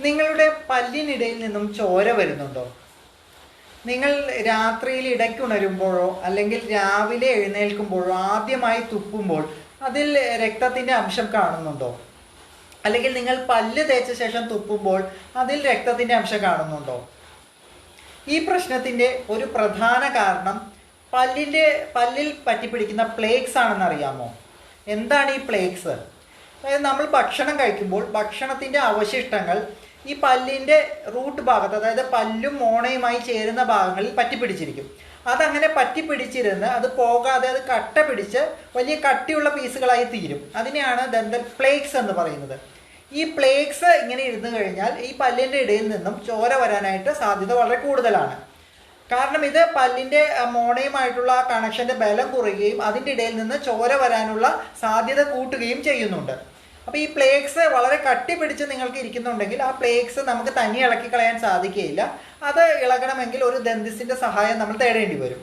നിങ്ങളുടെ പല്ലിനിടയിൽ നിന്നും ചോര വരുന്നുണ്ടോ? നിങ്ങൾ രാത്രിയിൽ ഇടയ്ക്കുണരുമ്പോഴോ അല്ലെങ്കിൽ രാവിലെ എഴുന്നേൽക്കുമ്പോഴോ ആദ്യമായി തുപ്പുമ്പോൾ അതിൽ രക്തത്തിന്റെ അംശം കാണുന്നുണ്ടോ? അല്ലെങ്കിൽ നിങ്ങൾ പല്ല് തേച്ച ശേഷം തുപ്പുമ്പോൾ അതിൽ രക്തത്തിന്റെ അംശം കാണുന്നുണ്ടോ? ഈ പ്രശ്നത്തിന്റെ ഒരു പ്രധാന കാരണം പല്ലിന്റെ പല്ലിൽ പറ്റിപ്പിടിക്കുന്ന പ്ലേക്സ് ആണെന്നറിയാമോ എന്താണ് ഈ പ്ലേക്സ്? അതായത് നമ്മൾ ഭക്ഷണം കഴിക്കുമ്പോൾ ഭക്ഷണത്തിന്റെ അവശിഷ്ടങ്ങൾ ഈ പല്ലിന്റെ റൂട്ട് ഭാഗത്ത് അതായത് പല്ലും മോണയുമായി ചേരുന്ന ഭാഗങ്ങളിൽ പറ്റിപ്പിടിച്ചിരിക്കും. അതങ്ങനെ പറ്റിപ്പിടിച്ചിരുന്ന് അത് പോകാതെ അത് കട്ട പിടിച്ച് വലിയ കട്ടിയുള്ള പീസുകളായി തീരും. അതിനെയാണ് ദന്തൽ പ്ലേക്സ് എന്ന് പറയുന്നത്. ഈ പ്ലേക്സ് ഇങ്ങനെ ഇരുന്ന് കഴിഞ്ഞാൽ ഈ പല്ലിന്റെ ഇടയിൽ നിന്നും ചോര വരാനായിട്ട് സാധ്യത വളരെ കൂടുതലാണ്. കാരണം ഇത് പല്ലിന്റെ ആ, മോണയുമായിട്ടുള്ള ആ കണക്ഷന്റെ ബലം കുറയുകയും അതിന്റെ ഇടയിൽ നിന്ന് ചോര വരാനുള്ള സാധ്യത കൂട്ടുകയും ചെയ്യുന്നുണ്ട്. അപ്പോൾ ഈ പ്ലേക്സ് വളരെ കട്ടി പിടിച്ച് നിങ്ങൾക്ക് ഇരിക്കുന്നുണ്ടെങ്കിൽ ആ പ്ലേക്സ് നമുക്ക് തനി ഇളക്കി കളയാൻ സാധിക്കുകയില്ല. അത് ഇളകണമെങ്കിൽ ഒരു ദന്തിസിന്റെ സഹായം നമ്മൾ തേടേണ്ടി വരും.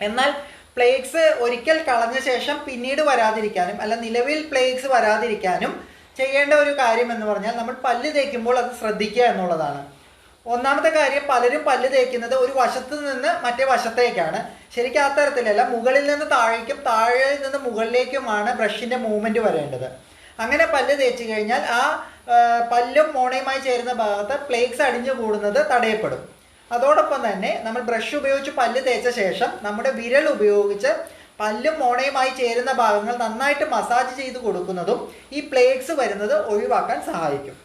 എന്നാൽ പ്ലേക്സ് ഒരിക്കൽ കളഞ്ഞ ശേഷം പിന്നീട് വരാതിരിക്കാനും അല്ല നിലവിൽ പ്ലേക്സ് വരാതിരിക്കാനും ചെയ്യേണ്ട ഒരു കാര്യം എന്ന് പറഞ്ഞാൽ നമ്മൾ പല്ല് തേക്കുമ്പോൾ അത് ശ്രദ്ധിക്കുക എന്നുള്ളതാണ്. ഒന്നാമത്തെ കാര്യം പലരും പല്ല് തേക്കുന്നത് ഒരു വശത്ത് നിന്ന് മറ്റേ വശത്തേക്കാണ്. ശരിക്കും ആ തരത്തിലല്ല മുകളിൽ നിന്ന് താഴേക്കും താഴെ നിന്ന് മുകളിലേക്കുമാണ് ബ്രഷിന്റെ മൂവ്മെന്റ് വരേണ്ടത്. അങ്ങനെ പല്ല് തേച്ച് കഴിഞ്ഞാൽ ആ, പല്ലും മോണയുമായി ചേരുന്ന ഭാഗത്ത് പ്ലേക്സ് അടിഞ്ഞു കൂടുന്നത് തടയപ്പെടും. അതോടൊപ്പം തന്നെ നമ്മൾ ബ്രഷ് ഉപയോഗിച്ച് പല്ല് തേച്ച ശേഷം നമ്മുടെ വിരൽ ഉപയോഗിച്ച് പല്ലും മോണയുമായി ചേരുന്ന ഭാഗങ്ങൾ നന്നായിട്ട് മസാജ് ചെയ്ത് കൊടുക്കുന്നതും ഈ പ്ലേക്സ് വരുന്നത് ഒഴിവാക്കാൻ സഹായിക്കും.